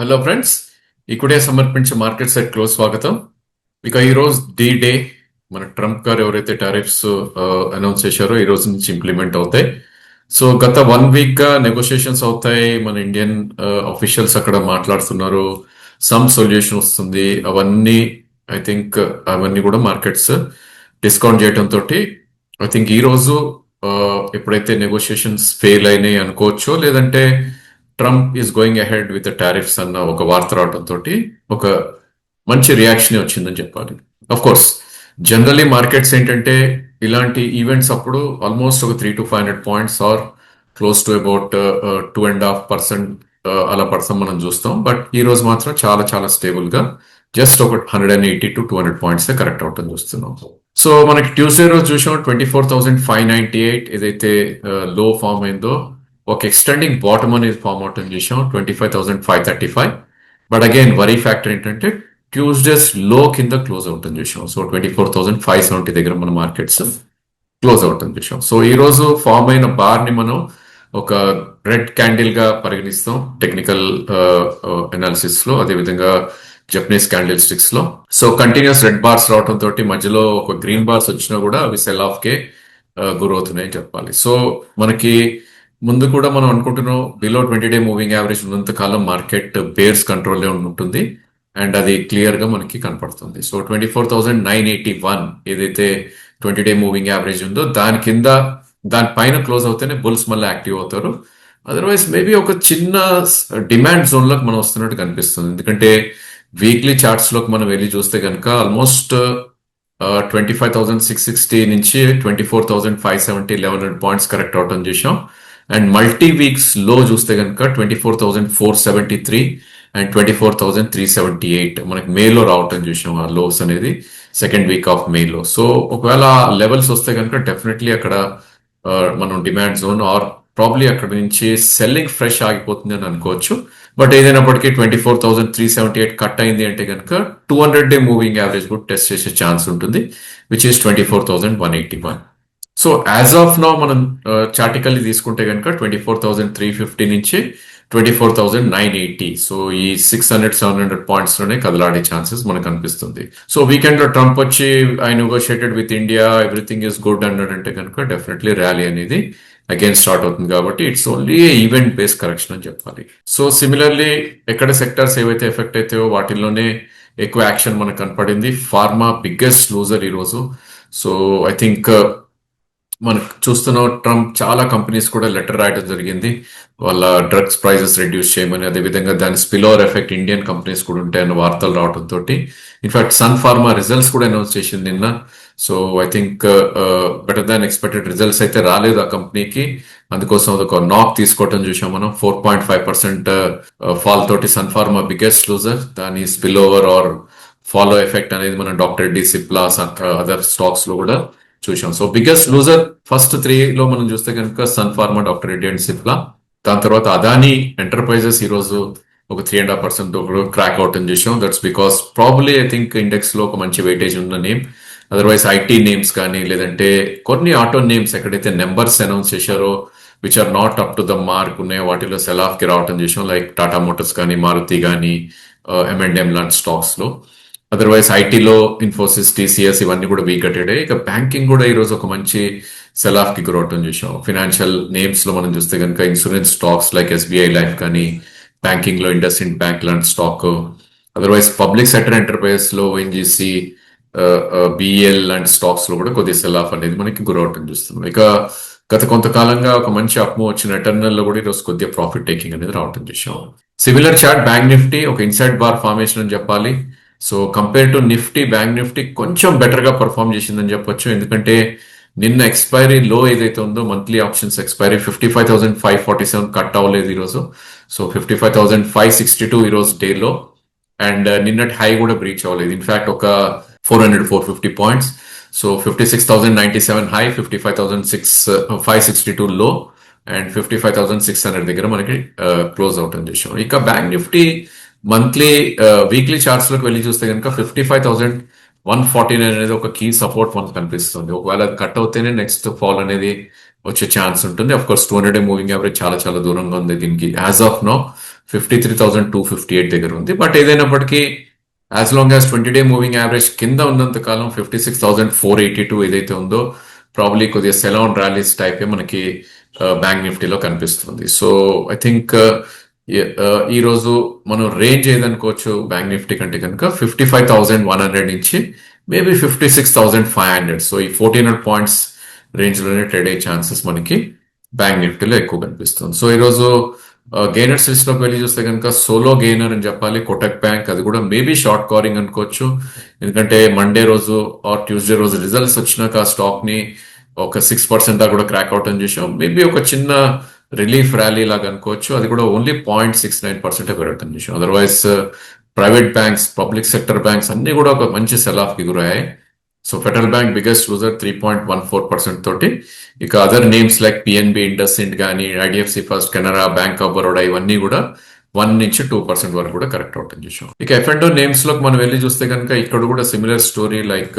Hello friends ఇక్కడే సమర్పించే market site close స్వాగతం. ఇక ఈరోజు డి డే మన ట్రంప్ గారు ఎవరైతే టారిఫ్స్ అనౌన్స్ చేశారో ఈ రోజు నుంచి ఇంప్లిమెంట్ అవుతాయి. సో గత వన్ వీక్గా నెగోషియేషన్స్ అవుతాయి. మన ఇండియన్ అఫీషియల్స్ అక్కడ మాట్లాడుతున్నారు. సమ్ సొల్యూషన్ వస్తుంది. అవన్నీ ఐ థింక్ అవన్నీ కూడా మార్కెట్స్ డిస్కౌంట్ చేయడం తోటి ఐ థింక్ ఈ రోజు ఎప్పుడైతే నెగోషియేషన్స్ ఫెయిల్ అయినాయి అనుకోవచ్చో లేదంటే Trump is going ahead with tariffs అన్న ఒక వార్త రావడంతో తోటి ఒక మంచి రియాక్షన్ వచ్చిందని చెప్పాలి. అఫ్ కోర్స్ జనరలీ మార్కెట్స్ ఏంటంటే ఇలాంటి ఈవెంట్స్ అప్పుడు ఆల్మోస్ట్ ఒక three to five hundred points or close to about two and half percent అలా పర్సెంట్ మనం చూస్తాం. బట్ ఈ రోజు మాత్రం చాలా చాలా స్టేబుల్గా జస్ట్ ఒక hundred and eighty to two hundred points correct అవటం చూస్తున్నాం. సో మనకి ట్యూస్డే రోజు చూసాం twenty four thousand five ninety eight ఏదైతే uh, లో ఫామ్ అయిందో ఒక ఎక్స్టెండింగ్ బాటమ్ అనేది ఫామ్ అవటం చూసాం? Twenty five thousand five thirty five but again worry factor ఏంటంటే ట్యూస్డేస్లో కింద క్లోజ్ అవుతుంది చూసాం. So twenty four thousand five seventy దగ్గర మన మార్కెట్స్ క్లోజ్ అవుతుంది చూసాం. సో ఈ రోజు ఫామ్ అయిన బార్ని మనం ఒక రెడ్ క్యాండిల్గా పరిగణిస్తాం. టెక్నికల్ అనాలిసిస్ uh, uh, లో అదేవిధంగా జపనీస్ క్యాండిల్ స్టిక్స్లో. సో కంటిన్యూస్ రెడ్ బార్స్ రావడం తోటి మధ్యలో ఒక గ్రీన్ బార్స్ వచ్చినా కూడా అవి సెల్ ఆఫ్ కే uh, గురవుతున్నాయని చెప్పాలి. సో మనకి ముందు కూడా మనం అనుకుంటున్నాం below twenty day moving average ఉన్నంత కాలం మార్కెట్ బేర్స్ కంట్రోల్లో ఉంటుంది అండ్ అది క్లియర్గా మనకి కనపడుతుంది. So twenty four thousand nine eighty one ఏదైతే ట్వంటీ డే మూవింగ్ యావరేజ్ ఉందో దాని కింద దాని పైన క్లోజ్ అవుతేనే బుల్స్ మళ్ళీ యాక్టివ్ అవుతారు. అదర్వైజ్ మేబీ ఒక చిన్న డిమాండ్ జోన్లోకి మనం వస్తున్నట్టు కనిపిస్తుంది. ఎందుకంటే వీక్లీ చార్ట్స్లోకి మనం వెళ్ళి చూస్తే కనుక almost twenty five thousand six sixty నుంచి twenty four thousand five seventy eleven hundred points correct అవటం చేసాం అండ్ మల్టీ వీక్స్లో చూస్తే కనుక twenty four thousand four seventy three and twenty four thousand three seventy eight మనకి మేలో రావటం చూసాం ఆ లోస్ అనేది సెకండ్ వీక్ ఆఫ్ మేలో సో ఒకవేళ లెవెల్స్ వస్తే కనుక డెఫినెట్లీ అక్కడ మనం డిమాండ్ జోన్ ఆర్ ప్రాబ్లీ అక్కడ నుంచి సెల్లింగ్ ఫ్రెష్ ఆగిపోతుంది అని అనుకోవచ్చు. బట్ ఏదైనప్పటికీ twenty four thousand three seventy eight cut అయింది అంటే కనుక two hundred day moving average కూడా టెస్ట్ చేసే ఛాన్స్ ఉంటుంది which is twenty four thousand one eighty one so as of నా మనం చాటికల్లీ తీసుకుంటే కనుక twenty four thousand three fifty నుంచి twenty four thousand nine eighty so ఈ సిక్స్ హండ్రెడ్ సెవెన్ హండ్రెడ్ పాయింట్స్లోనే కదలాడే ఛాన్సెస్ మనకు అనిపిస్తుంది. సో వీకెండ్లో ట్రంప్ వచ్చి I negotiated with India everything is good అన్నాడంటే కనుక డెఫినెట్లీ ర్యాలీ అనేది అగైన్ స్టార్ట్ అవుతుంది కాబట్టి it's only event based correction అని చెప్పాలి. సో సిమిలర్లీ ఎక్కడ సెక్టర్స్ ఏవైతే ఎఫెక్ట్ అవుతాయో వాటిల్లోనే ఎక్కువ యాక్షన్ మనకు కనపడింది. ఫార్మా బిగ్గెస్ట్ లూజర్ ఈ రోజు సో ఐ థింక్ మనం చూస్తున్నాం ట్రంప్ చాలా కంపెనీస్ కూడా లెటర్ రాయడం జరిగింది. వాళ్ళ డ్రగ్స్ ప్రైజెస్ రెడ్యూస్ చేయమని అదేవిధంగా దాని స్పిలోవర్ ఎఫెక్ట్ ఇండియన్ కంపెనీస్ కూడా ఉంటాయన్న వార్తలు రావడం తోటి. In fact Sun Pharma results కూడా అనౌన్స్ చేసింది నిన్న. So I think better than expected results అయితే రాలేదు ఆ కంపెనీకి. అందుకోసం ఒక నాక్ తీసుకోవటం చూసాం మనం. Four point five percent fall తోటి సన్ ఫార్మా బిగ్గెస్ట్ లూజర్ దాని spill over or follow effect అనేది మనం డాక్టర్ డి సిప్లా అదర్ స్టాక్స్లో కూడా చూసాం so biggest loser first three లో మనం చూస్తే కనుక Sun Pharma doctor Reddy and Cipla దాని తర్వాత అదాని ఎంటర్ప్రైజెస్ ఈ రోజు ఒక three and half percent crack out అని చూసాం. That's because probably I think ఇండెక్స్లో ఒక మంచి వెయిటేజ్ ఉన్న నేమ్ అదర్వైజ్ ఐటీ నేమ్స్ కానీ లేదంటే కొన్ని ఆటో నేమ్స్ ఎక్కడైతే నెంబర్స్ అనౌన్స్ చేశారో which are not up to the mark ఉన్నాయి వాటిలో సెల్ ఆఫ్కి రావటం చూసాం. లైక్ టాటా మోటార్స్ కానీ మారుతి కానీ uh, ఎంఎండ్ఎం లాంటి స్టాక్స్లో. అదర్వైజ్ ఐటీలో ఇన్ఫోసిస్ టీసీఎస్ ఇవన్నీ కూడా వీక్ అటెడే ఇక బ్యాంకింగ్ కూడా ఈరోజు ఒక మంచి సెలాఫ్కి గురవటం చూసాం ఫినాన్షియల్ నేమ్స్లో మనం చూస్తే కనుక insurance stocks like SBI life కానీ బ్యాంకింగ్లో ఇండస్ ఇండ్ బ్యాంక్ లాంటి స్టాక్ అదర్వైజ్ పబ్లిక్ సెక్టర్ ఎంటర్ప్రైజెస్లో ఓఎన్జీసీ బిఎల్ uh, uh, లాంటి స్టాక్స్లో కూడా కొద్దిగా సెలాఫ్ అనేది మనకి గురవటం చూస్తున్నాం. ఇక గత కొంతకాలంగా ఒక మంచి అప్మో వచ్చిన ఎటర్నల్లో కూడా ఈరోజు కొద్దిగా ప్రాఫిట్ టేకింగ్ అనేది రావటం చూసాం సిమిలర్ చార్ట్ బ్యాంక్ నిఫ్టీ ఒక ఇన్సైడ్ బార్ ఫార్మేషన్ అని చెప్పాలి. So compare to Nifty bank Nifty కొంచెం బెటర్గా పర్ఫామ్ చేసిందని చెప్పొచ్చు. ఎందుకంటే నిన్న ఎక్స్పైరీ లో ఏదైతే ఉందో monthly options expiry fifty five thousand five forty seven cut అవ్వలేదు ఈరోజు. So fifty five thousand five sixty two ఈరోజు డేలో అండ్ నిన్నటి హై కూడా బ్రీచ్ అవ్వలేదు. ఇన్ఫాక్ట్ ఒక four hundred four fifty points so fifty six thousand ninety seven high fifty five thousand six five sixty two low and fifty five thousand six hundred దగ్గర మనకి close out అని చేసాం. ఇక bank Nifty monthly weekly చార్ట్స్లోకి వెళ్ళి చూస్తే కనుక fifty five thousand one forty nine అనేది ఒక కీ సపోర్ట్ మనకు కనిపిస్తుంది. ఒకవేళ అది కట్ అవుతేనే నెక్స్ట్ ఫాల్ అనేది వచ్చే ఛాన్స్ ఉంటుంది. Of course two hundred moving average చాలా చాలా దూరంగా ఉంది దీనికి. As of now fifty three thousand two fifty eight దగ్గర ఉంది. బట్ ఏదైనప్పటికీ as long as twenty day moving average కింద ఉన్నంత కాలం fifty six thousand four eighty two ఏదైతే ఉందో ప్రాబ్లీ కొద్దిగా సెలౌన్ ర్యాలీస్ టైప్ మనకి uh, బ్యాంక్ నిఫ్టీలో కనిపిస్తుంది. సో ఐ థింక్ ఈ రోజు మనం రేంజ్ ఏదనుకోవచ్చు? బ్యాంక్ నిఫ్టీ కంటే కనుక fifty five thousand one hundred నుంచి maybe fifty six thousand five hundred so ఈ ఫోర్టీన్ హండ్రెడ్ పాయింట్స్ రేంజ్లోనే ట్రేడ్ అయ్యే ఛాన్సెస్ మనకి బ్యాంక్ నిఫ్టీలో ఎక్కువ కనిపిస్తుంది సో ఈరోజు గెయినర్స్ లిస్ట్లోకి వెళ్ళి చూస్తే కనుక సోలో గెయినర్ అని చెప్పాలి. కోటక్ బ్యాంక్ అది కూడా మేబీ షార్ట్ కారింగ్ అనుకోవచ్చు. ఎందుకంటే మండే రోజు ఆర్ ట్యూస్డే రోజు రిజల్ట్స్ వచ్చినాక ఆ స్టాక్ని ఒక సిక్స్ పర్సెంట్ దాకా కూడా క్రాక్ అవుట్ అని చేసాం. మేబీ ఒక చిన్న రిలీఫ్ ర్యాలీ లాగా అనుకోవచ్చు. అది కూడా only point six nine percent పెరగటం చేసాం otherwise private banks public sector banks అన్ని కూడా ఒక మంచి సెల్ ఆఫ్కి గురయ్యాయి. So federal bank biggest loser three point one four percent తోటి. ఇక other names like PNB IndusInd కానీ IDFC first Canara bank of Baroda ఇవన్నీ కూడా వన్ నుంచి టూ పర్సెంట్ వరకు కూడా కరెక్ట్ అవటం చూసాం ఇక ఎఫ్ అండ్ నేమ్స్లోకి మనం వెళ్ళి చూస్తే కనుక ఇక్కడ కూడా similar story like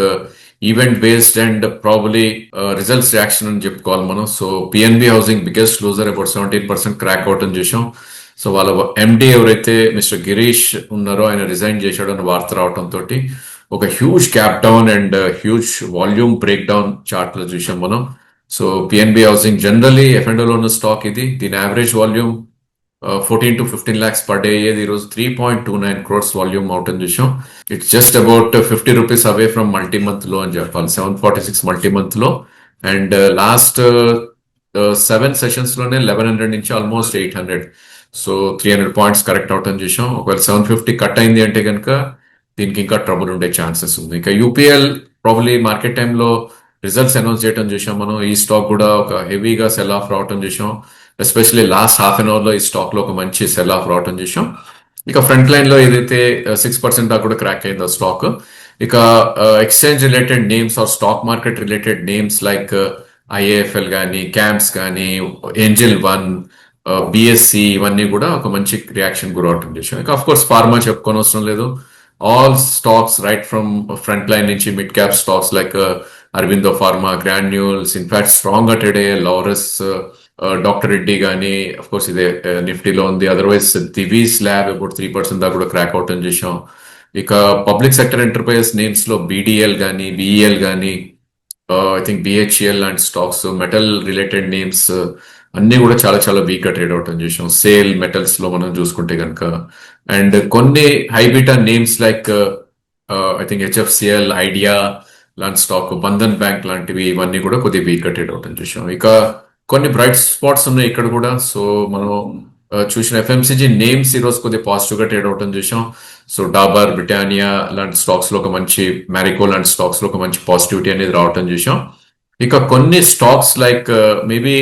event based and probably results reaction అని చెప్పుకోవాలి మనం. So PNB housing biggest loser about seventeen percent crack అవటం చూసాం సో వాళ్ళ ఎండి ఎవరైతే మిస్టర్ గిరీష్ ఉన్నారో ఆయన రిజైన్ చేశాడు అని వార్త రావటం తోటి ఒక huge cap down and huge volume break down చార్ట్లో చూసాం మనం. So PNB housing generally F ఉన్న స్టాక్ ఇది. దీని average volume fourteen to fifteen lakhs per day అయ్యేది ఈరోజు three point two nine crores volume out అని చూసాం. It's just about fifty rupees away from multi మంత్లో అని చెప్పాలి. సెవెన్ ఫార్టీ సిక్స్ మల్టీ మంత్లో అండ్ లాస్ట్ సెవెన్ సెషన్స్లోనే లెవెన్ హండ్రెడ్ నుంచి almost eight hundred so three hundred points correct out అని చూసాం. ఒకవేళ సెవెన్ ఫిఫ్టీ కట్ అయింది అంటే కనుక దీనికి ఇంకా ట్రబుల్ ఉండే ఛాన్సెస్ ఉంది. ఇంకా యూపీఎల్ ప్రాబ్లీ మార్కెట్ టైంలో రిజల్ట్స్ అనౌన్స్ చేయడం చూసాం మనం. ఈ స్టాక్ కూడా ఒక హెవీగా సెల్ ఆఫ్ రావటం చూసాం. ఎస్పెషల్లీ లాస్ట్ హాఫ్ అన్ అవర్లో ఈ స్టాక్లో ఒక మంచి సెల్ ఆఫ్ రావటం చూసాం ఇక ఫ్రంట్ లైన్లో ఏదైతే సిక్స్ పర్సెంట్ దాకా కూడా క్రాక్ అయిందో స్టాక్ ఇక exchange related names or stock market related names like IIFL కానీ క్యాంప్స్ కానీ ఏంజిల్ వన్ బిఎస్సి ఇవన్నీ కూడా ఒక మంచి రియాక్షన్ గురవటం చేసాం ఇక అఫ్ కోర్స్ ఫార్మా చెప్పుకోని అవసరం లేదు. All stocks right from front line నుంచి mid cap stocks like Aurobindo pharma granules in fact స్ట్రాంగ్గా ట్రేడ్ అయ్యే లౌరస్ డాక్టర్ రెడ్డి కానీ అఫ్ కోర్స్ ఇదే నిఫ్టీలో ఉంది. Otherwise Divi's slab about three percent దాకా కూడా క్రాక్ అవుట్ అని చేసాం ఇక పబ్లిక్ సెక్టర్ ఎంటర్ప్రైజెస్ నేమ్స్లో బీడీఎల్ కానీ బిఈఎల్ కానీ ఐ థింక్ బిహెచ్ఎల్ లాంటి స్టాక్స్ మెటల్ రిలేటెడ్ నేమ్స్ అన్ని కూడా చాలా చాలా వీక్గా ట్రేడ్ అవుట్ అని చూసాం సేల్ మెటల్స్లో మనం చూసుకుంటే కనుక అండ్ కొన్ని high beta names like I think HFCL idea లాంటి స్టాక్ బంధన్ బ్యాంక్ లాంటివి ఇవన్నీ కూడా కొద్దిగా వీక్గా ట్రేడ్ అవుట్ అని చూసాం ఇక కొన్ని బ్రైట్ స్పాట్స్ ఉన్నాయి ఇక్కడ కూడా. సో మనం uh, చూసిన ఎఫ్ఎంసీజీ నేమ్స్ ఈరోజు కొద్దిగా పాజిటివ్గా ట్రేడ్ అవటం చూసాం సో డాబర్ బ్రిటానియా లాంటి స్టాక్స్లో ఒక మంచి మ్యారికో లాంటి స్టాక్స్లో ఒక మంచి పాజిటివిటీ అనేది రావటం చూసాం ఇక కొన్ని స్టాక్స్ లైక్ మేబీ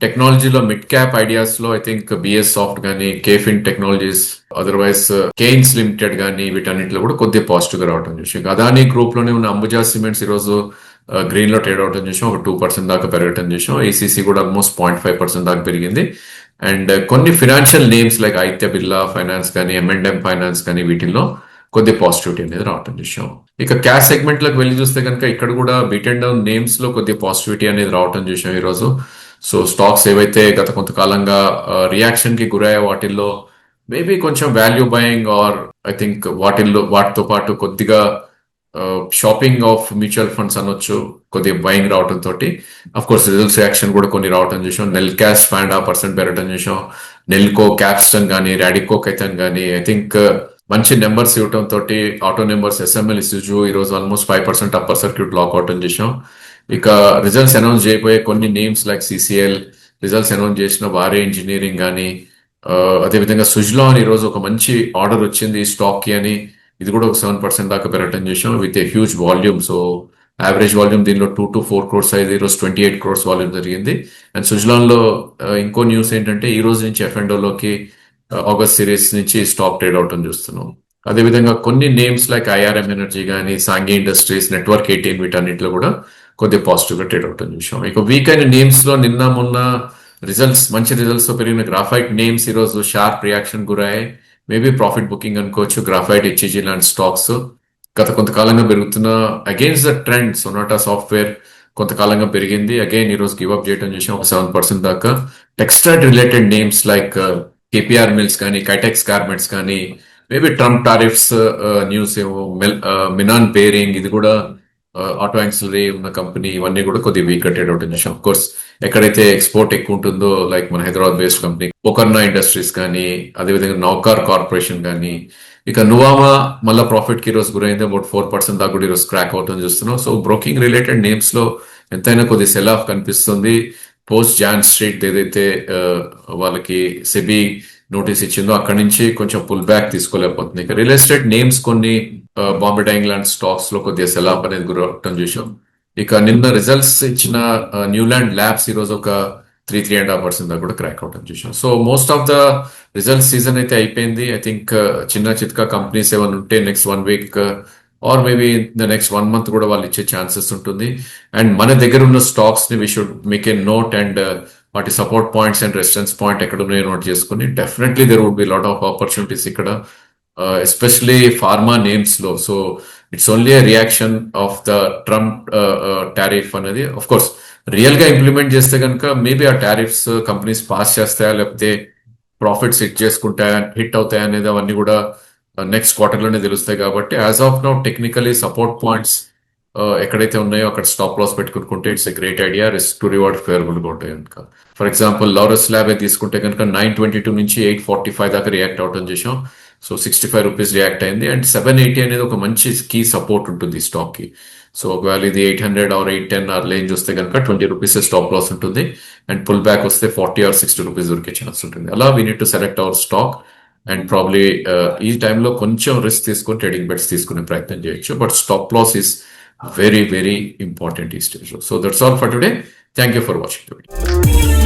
టెక్నాలజీలో మిడ్ క్యాప్ ఐడియాస్లో ఐ థింక్ బిఎస్ సాఫ్ట్ కానీ KFin technologies otherwise Kaynes limited కానీ వీటన్నిటిలో కూడా కొద్దిగా పాజిటివ్గా రావటం చూసాం అదానీ గ్రూప్లోనే ఉన్న అంబుజా సిమెంట్స్ ఈ రోజు గ్రీన్లో ట్రేడ్ అవటం చేసాం. ఒక టూ పర్సెంట్ దాకా పెరగటం చేసాం. ఏసీసీ కూడా ఆల్మోస్ట్ పాయింట్ ఫైవ్ పర్సెంట్ దాకా పెరిగింది. అండ్ uh, కొన్ని financial names like Aditya Birla finance కానీ ఎంఎండ్ఎం ఫైనాన్స్ కానీ వీటిల్లో కొద్ది పాజిటివిటీ అనేది రావటం చూసాం. ఇక క్యాష్ సెగ్మెంట్లోకి వెళ్ళి చూస్తే కనుక ఇక్కడ కూడా బీట్ అండ్ డౌన్ నేమ్స్లో కొద్ది పాజిటివిటీ అనేది రావటం చూసాం ఈ రోజు సో స్టాక్స్ ఏవైతే గత కొంతకాలంగా uh, రియాక్షన్కి గురయ్యే వాటిల్లో మేబీ కొంచెం value buying or I think వాటిల్లో వాటితో పాటు కొద్దిగా షాపింగ్ ఆఫ్ మ్యూచువల్ ఫండ్స్ అనొచ్చు కొద్దిగా బయింగ్ రావడం తోటి. అఫ్ కోర్స్ రిజల్ట్స్ రియాక్షన్ కూడా కొన్ని రావటం చూసాం. నెల్ క్యాష్ ఫైవ్ ఆ పర్సెంట్ పెరగడం చూసాం నెల్కో క్యాప్స్టన్ కానీ రాడికో కైతన్ కానీ ఐ థింక్ మంచి నెంబర్స్ ఇవ్వటం తోటి ఆటో నెంబర్స్ ఎస్ఎంఎల్ ఇస్యూజు ఈ రోజు almost five percent upper circuit lock అవటం చేసాం. ఇక రిజల్ట్స్ అనౌన్స్ చేయబోయే కొన్ని names like CCL results announce చేసిన వారే ఇంజనీరింగ్ కానీ అదేవిధంగా సుజ్లాన్ ఈ రోజు ఒక మంచి ఆర్డర్ వచ్చింది స్టాక్కి అని. ఇది కూడా ఒక సెవెన్ పర్సెంట్ దాకా పెరగటం చేసాం with a huge volume so average volume దీనిలో టూ టు ఫోర్ క్రోర్స్ అయితే ఈ రోజు ట్వంటీ ఎయిట్ క్రోర్స్ వాల్యూమ్ జరిగింది అండ్ సుజ్లాన్ uh, ఇంకో న్యూస్ ఏంటంటే ఈ రోజు నుంచి ఎఫ్ ఆగస్ట్ సిరీస్ నుంచి స్టాక్ ట్రేడ్ అవటం చూస్తున్నాం. అదేవిధంగా కొన్ని నేమ్స్ లైక్ ఐఆర్ఎం ఎనర్జీ కానీ సాంగి ఇండస్ట్రీస్ నెట్వర్క్ ఎయిటీన్ వీటన్నిటిలో కూడా కొద్దిగా పాజిటివ్గా ట్రేడ్ అవటం చూసాం ఇక వీక్ అయిన నేమ్స్లో నిన్న మొన్న రిజల్ట్స్ మంచి రిజల్ట్స్తో పెరిగిన గ్రాఫైట్ నేమ్స్ ఈరోజు షార్ప్ రియాక్షన్ గురయ్యాయి. మేబీ ప్రాఫిట్ బుకింగ్ అనుకోవచ్చు గ్రాఫైట్ హెచ్ఈజీ లాంటి స్టాక్స్ గత కొంతకాలంగా పెరుగుతున్న against the trend Sonata software కొంతకాలంగా పెరిగింది. అగైన్ ఈరోజు రోజు గివ్ అప్ చేయడం చేసాం ఒక సెవెన్ పర్సెంట్ దాకా. Textile related names like KPR mills కానీ కైటెక్స్ గార్మెంట్స్ కానీ మేబీ ట్రంప్ టారిఫ్స్ న్యూస్ ఏమో మెల్ మినాన్ పేరింగ్ ఇది కూడా ఆటో యాక్సిలరీ ఉన్న కంపెనీ ఇవన్నీ కూడా కొద్దిగా వీక్ అయ్యేటువంటి అవుట్ కోర్స్ ఎక్కడైతే ఎక్స్పోర్ట్ ఎక్కువ ఉంటుందో లైక్ మన హైదరాబాద్ బేస్డ్ కంపెనీ ఒకర్నా ఇండస్ట్రీస్ కానీ అదేవిధంగా నౌకార్ కార్పొరేషన్ కానీ ఇక నువామా మళ్ళీ ప్రాఫిట్కి రోజు గురైంది. అబౌట్ ఫోర్ పర్సెంట్ దాకా కూడా ఈరోజు క్రాక్ అవుతుంది చూస్తున్నాం. సో బ్రోకింగ్ రిలేటెడ్ నేమ్స్లో ఎంతైనా కొద్ది సెల్ ఆఫ్ కనిపిస్తుంది. పోస్ట్ జాన్ స్ట్రీట్ ఏదైతే వాళ్ళకి సెబీ నోటీస్ ఇచ్చిందో అక్కడి నుంచి కొంచెం పుల్ బ్యాక్ తీసుకోలేకపోతుంది. ఇక రియల్ ఎస్టేట్ నేమ్స్ కొన్ని బాంబే డైంగ్ లాంటి స్టాక్స్లో కొద్దిగా సెలాప్ అనేది గురవటం చూసాం ఇక నిన్న రిజల్ట్స్ ఇచ్చిన న్యూలాండ్ ల్యాబ్స్ ఈ రోజు ఒక three three and half percent దాకా కూడా క్రాక్ అవటం చూసాం so most of the result season అయితే అయిపోయింది. ఐ థింక్ చిన్న చిత్కా కంపెనీస్ ఏమైనా ఉంటే next one week or maybe the next one month కూడా వాళ్ళు ఇచ్చే ఛాన్సెస్ ఉంటుంది. అండ్ మన దగ్గర ఉన్న స్టాక్స్ని we should make a note and వాటి support points and resistance point ఎక్కడ ఉన్నాయో నోట్ చేసుకుని definitely there would be lot of opportunities ఇక్కడ especially pharma నేమ్స్లో. So it's only reaction of the Trump tariff అనేది. ఆఫ్ కోర్స్ రియల్గా implement చేస్తే కనుక maybe ఆ టారిఫ్స్ కంపెనీస్ పాస్ చేస్తాయా లేకపోతే ప్రాఫిట్స్ హిట్ చేసుకుంటాయా హిట్ అవుతాయా అనేది అవన్నీ కూడా uh, నెక్స్ట్ క్వార్టర్లోనే తెలుస్తాయి. కాబట్టి as of now technically support points ఎక్కడైతే ఉన్నాయో అక్కడ స్టాప్ లాస్ పెట్టుకుంటే it's a great idea risk to reward ఫేవరబుల్గా ఉంటాయి కనుక. ఫర్ ఎగ్జాంపుల్ లారస్ ల్యాబ్ తీసుకుంటే కనుక నైన్ ట్వంటీ టూ నుంచి ఎయిట్ ఫార్టీ ఫైవ్ దాకా రియాక్ట్ అవటం చేసాం so sixty five rupees react అయింది. అండ్ సెవెన్ ఎయిటీ అనేది ఒక మంచి కీ సపోర్ట్ ఉంటుంది స్టాక్కి. సో ఒకవేళ ఇది eight hundred or eight ten or range వస్తే కనుక ట్వంటీ రూపీస్ స్టాప్ లాస్ ఉంటుంది. అండ్ పుల్ బ్యాక్ వస్తే ఫార్టీ ఆర్ సిక్స్టీ రూపీస్ దొరికే ఛాన్స్ ఉంటుంది. అలా we need to select our stock and probably ఈ టైంలో కొంచెం రిస్క్ తీసుకొని ట్రేడింగ్ బెట్స్ తీసుకునే ప్రయత్నం చేయొచ్చు. But stop loss is very, very important East So that's all for today. Thank you for watching the video.